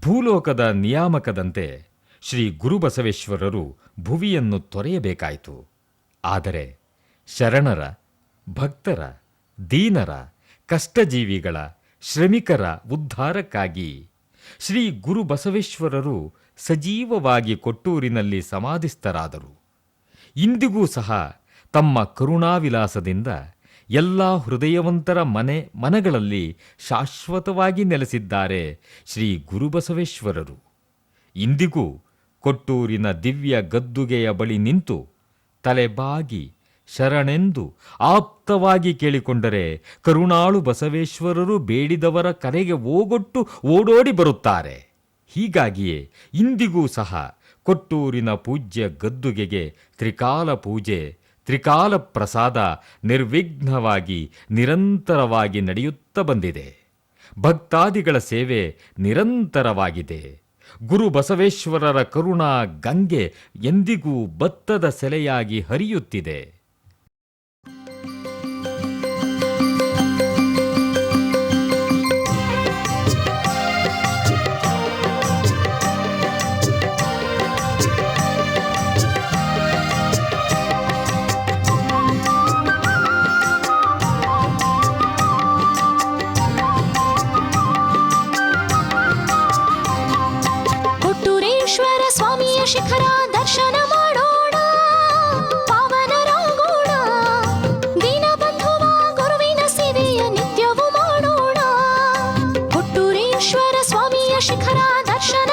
ಭೂಲೋಕದ ನಿಯಾಮಕದಂತೆ ಶ್ರೀ ಗುರುಬಸವೇಶ್ವರರು ಭುವಿಯನ್ನು ತೊರೆಯಬೇಕಾಯಿತು. ಆದರೆ ಶರಣರ, ಭಕ್ತರ, ದೀನರ, ಕಷ್ಟಜೀವಿಗಳ, ಶ್ರಮಿಕರ ಉದ್ಧಾರಕ್ಕಾಗಿ ಶ್ರೀ ಗುರುಬಸವೇಶ್ವರರು ಸಜೀವವಾಗಿ ಕೊಟ್ಟೂರಿನಲ್ಲಿ ಸಮಾಧಿಸ್ಥರಾದರು. ಇಂದಿಗೂ ಸಹ ತಮ್ಮ ಕರುಣಾವಿಲಾಸದಿಂದ ಎಲ್ಲ ಹೃದಯವಂತರ ಮನೆ ಮನಗಳಲ್ಲಿ ಶಾಶ್ವತವಾಗಿ ನೆಲೆಸಿದ್ದಾರೆ ಶ್ರೀ ಗುರುಬಸವೇಶ್ವರರು ಇಂದಿಗೂ ಕೊಟ್ಟೂರಿನ ದಿವ್ಯ ಗದ್ದುಗೆಯ ಬಳಿ ನಿಂತು ತಲೆಬಾಗಿ ಶರಣೆಂದು ಆಪ್ತವಾಗಿ ಕೇಳಿಕೊಂಡರೆ ಕರುಣಾಳು ಬಸವೇಶ್ವರರು ಬೇಡಿದವರ ಕರೆಗೆ ಓಗೊಟ್ಟು ಓಡೋಡಿ ಬರುತ್ತಾರೆ. ಹೀಗಾಗಿಯೇ ಇಂದಿಗೂ ಸಹ ಕೊಟ್ಟೂರಿನ ಪೂಜ್ಯ ಗದ್ದುಗೆಗೆ ತ್ರಿಕಾಲ ಪೂಜೆ ತ್ರಿಕಾಲ ಪ್ರಸಾದ ನಿರ್ವಿಘ್ನವಾಗಿ ನಿರಂತರವಾಗಿ ನಡೆಯುತ್ತಾ ಬಂದಿದೆ. ಭಕ್ತಾದಿಗಳ ಸೇವೆ ನಿರಂತರವಾಗಿದೆ. ಗುರು ಬಸವೇಶ್ವರರ ಕರುಣಾ ಗಂಗೆ ಎಂದಿಗೂ ಬತ್ತದ ಸೆಲೆಯಾಗಿ ಹರಿಯುತ್ತಿದೆ. ದರ್ಶನ ಮಾಡೋಣ ಪಾವನರಾಗೋಣ ದೀನಬಂಧುವ ಗುರುವಿನ ಸೇವೆಯ ನಿತ್ಯವೂ ಮಾಡೋಣ. ಕೊಟ್ಟೂರೇಶ್ವರ ಸ್ವಾಮಿಯ ಶಿಖರ ದರ್ಶನ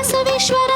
बसवेश्वर